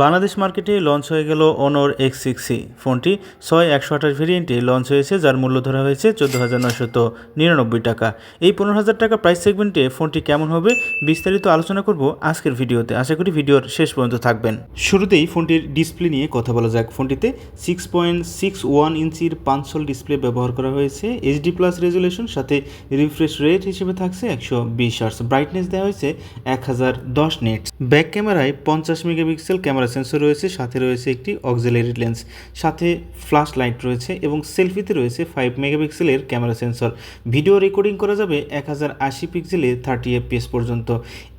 বাংলাদেশ মার্কেটে লঞ্চ হয়ে গেল অনর এক্স সিক্সি ফোনটি ছয় একশো আঠাশ ভেরিয়েন্টে লঞ্চ হয়েছে, যার মূল্য ধরা হয়েছে চোদ্দ হাজার নয়শত নিরানব্বই টাকা। এই পনেরো হাজার টাকা প্রাইস সেগমেন্টে ফোনটি কেমন হবে বিস্তারিত আলোচনা করব আজকের ভিডিওতে। আশা করি ভিডিওর শেষ পর্যন্ত থাকবেন। শুরুতেই ফোনটির ডিসপ্লে নিয়ে কথা বলা যাক। ফোনটিতে সিক্স পয়েন্ট সিক্স ওয়ান ইঞ্চির পাঁচশোল ডিসপ্লে ব্যবহার করা হয়েছে। এইচডি প্লাস রেজুলেশন সাথে রিফ্রেশ রেট হিসেবে থাকছে একশো বিশ আর্স ব্রাইটনেস দেওয়া হয়েছে এক হাজার দশ নেটস ব্যাক ক্যামেরায় পঞ্চাশ মেগাপিক্সেল ক্যামেরা সেন্সর রয়েছে, সাথে রয়েছে একটি অক্সিলারি লেন্স, সাথে ফ্ল্যাশ লাইট রয়েছে এবং সেলফিতে রয়েছে ফাইভ মেগাপিক্সেলের ক্যামেরা সেন্সর। ভিডিও রেকর্ডিং করা যাবে এক হাজার আশি পিক্সেলে থার্টি এফপিএস পর্যন্ত।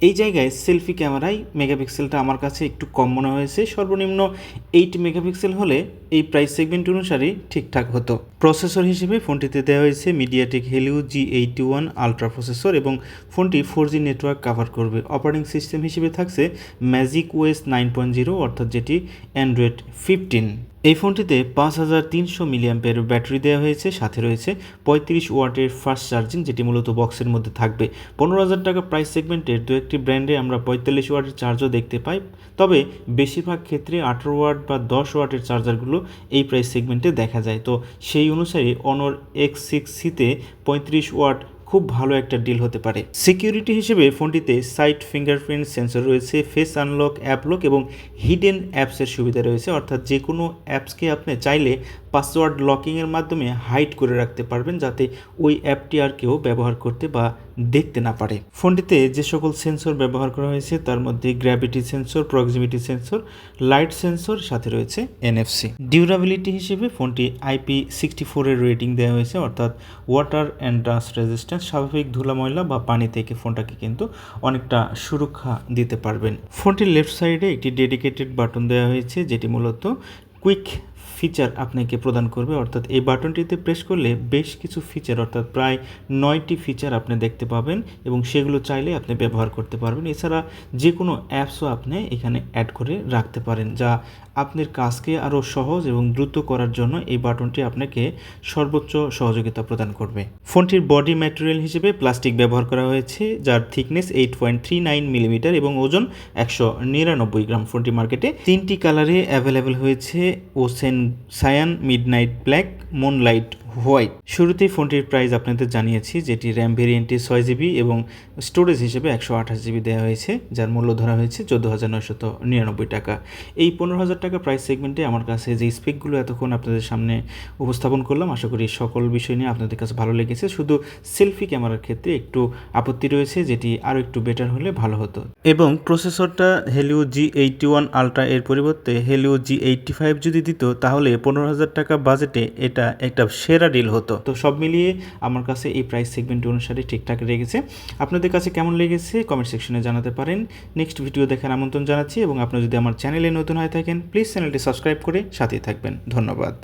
এই জায়গায় সেলফি ক্যামেরায় মেগাপিক্সেলটা আমার কাছে একটু কম মনে হয়েছে, সর্বনিম্ন এইট মেগাপিক্সেল হলে এই প্রাইস সেগমেন্ট অনুসারে ঠিকঠাক হতো। প্রসেসর হিসেবে ফোনটিতে দেওয়া হয়েছে MediaTek Helio G eighty one ultra processor এবং ফোনটি ফোর জি নেটওয়ার্ক কাভার করবে। অপারেটিং সিস্টেম হিসেবে থাকছে Magic OS nine point zero অর্থাৎ যেটি অ্যান্ড্রয়েড ফিফটিন এই ফোনটিতে পাঁচ হাজার তিনশো মিলিয়াম্পের ব্যাটারি দেওয়া হয়েছে, সাথে রয়েছে পঁয়ত্রিশ ওয়াটের ফাস্ট চার্জিং যেটি মূলত বক্সের মধ্যে থাকবে। পনেরো হাজার টাকা প্রাইস সেগমেন্টের দু একটি ব্র্যান্ডে আমরা পঁয়তাল্লিশ ওয়াটের চার্জও দেখতে পাই। তবে বেশিরভাগ ক্ষেত্রে আঠেরো ওয়াট বা দশ ওয়াটের চার্জারগুলো এই প্রাইস সেগমেন্টে দেখা যায়। তো সেই অনুসারে অনর এক্স সিক্স সিতে পঁয়ত্রিশ ওয়াট খুব ভালো একটা ডিল হতে পারে। সিকিউরিটি হিসেবে ফোনটিতে সাইট ফিঙ্গারপ্রিন্ট সেন্সর রয়েছে ফেস আনলক অ্যাপলক এবং হিডেন অ্যাপসের সুবিধা রয়েছে। অর্থাৎ যে কোনো অ্যাপসকে আপনি চাইলে পাসওয়ার্ড লকিংয়ের মাধ্যমে হাইড করে রাখতে পারবেন যাতে ওই অ্যাপটি আর কেউ ব্যবহার করতে বা দেখতে না পারে। ফোনটিতে যে সকল সেন্সর ব্যবহার করা হয়েছে, তার মধ্যে gravity sensor, proximity sensor, light sensor, সাথে রয়েছে এনএফসি। ডিউরাবিলিটি হিসেবে ফোনটি আইপি সিক্সটি ফোরের রেটিং দেওয়া হয়েছে, অর্থাৎ ওয়াটার অ্যান্ড ডাস্ট রেজিস্ট্যান্স, স্বাভাবিক ধুলা ময়লা বা পানি থেকে ফোনটাকে কিন্তু অনেকটা সুরক্ষা দিতে পারবেন। ফোনটির লেফট সাইডে একটি ডেডিকেটেড বাটন দেওয়া হয়েছে, যেটি মূলত কুইক ফিচার আপনাকে প্রদান করবে, অর্থাৎ এই বাটনটিতে প্রেস করলে বেশ কিছু ফিচার অর্থাৎ প্রায় নয়টি ফিচার আপনি দেখতে পাবেন এবং সেগুলো চাইলে আপনি ব্যবহার করতে পারবেন। এছাড়া যে কোনো অ্যাপসও আপনি এখানে অ্যাড করে রাখতে পারেন, যা আপনার কাজকে আরও সহজ এবং দ্রুত করার জন্য এই বাটনটি আপনাকে সর্বোচ্চ সহযোগিতা প্রদান করবে। ফোনটির বডি ম্যাটেরিয়াল হিসেবে প্লাস্টিক ব্যবহার করা হয়েছে, যার thickness eight point three nine millimetre এবং ওজন একশো নিরানব্বই গ্রাম। ফোনটি মার্কেটে তিনটি কালারে অ্যাভেলেবেল হয়েছে ocean Cyan Midnight Black Moonlight. White শুরুতেই ফোনটির প্রাইস আপনাদের জানিয়েছি, যেটি র্যাম ভেরিয়েন্টে ছয় জিবি এবং স্টোরেজ হিসেবে একশো আঠাশ জিবি দেওয়া হয়েছে, যার মূল্য ধরা হয়েছে চোদ্দ হাজার নয়শত নিরানব্বই টাকা। এই পনেরো হাজার টাকা প্রাইস সেগমেন্টে আমার কাছে যে স্পেকগুলো এতক্ষণ আপনাদের সামনে উপস্থাপন করলাম, আশা করি সকল বিষয় নিয়ে আপনাদের কাছে ভালো লেগেছে। শুধু সেলফি ক্যামেরার ক্ষেত্রে একটু আপত্তি রয়েছে, যেটি আরও একটু বেটার হলে ভালো হতো। এবং প্রসেসরটা Helio G eighty one ultra এর পরিবর্তে হেলিও জি এইটটি ফাইভ যদি দিত, তাহলে পনেরো হাজার টাকা বাজেটে এটা একটা সেরা সেরা ডিল হতো। তো সব মিলিয়ে আমার কাছে এই প্রাইস সেগমেন্ট অনুসারে ঠিকঠাক লেগেছে। আপনাদের কাছে কেমন লেগেছে কমেন্ট সেকশনে জানাতে পারেন। নেক্সট ভিডিও দেখার আমন্ত্রণ জানাচ্ছি এবং আপনি যদি আমার চ্যানেলে নতুন হয়ে থাকেন প্লিজ চ্যানেলটি সাবস্ক্রাইব করে সাথেই থাকবেন। ধন্যবাদ।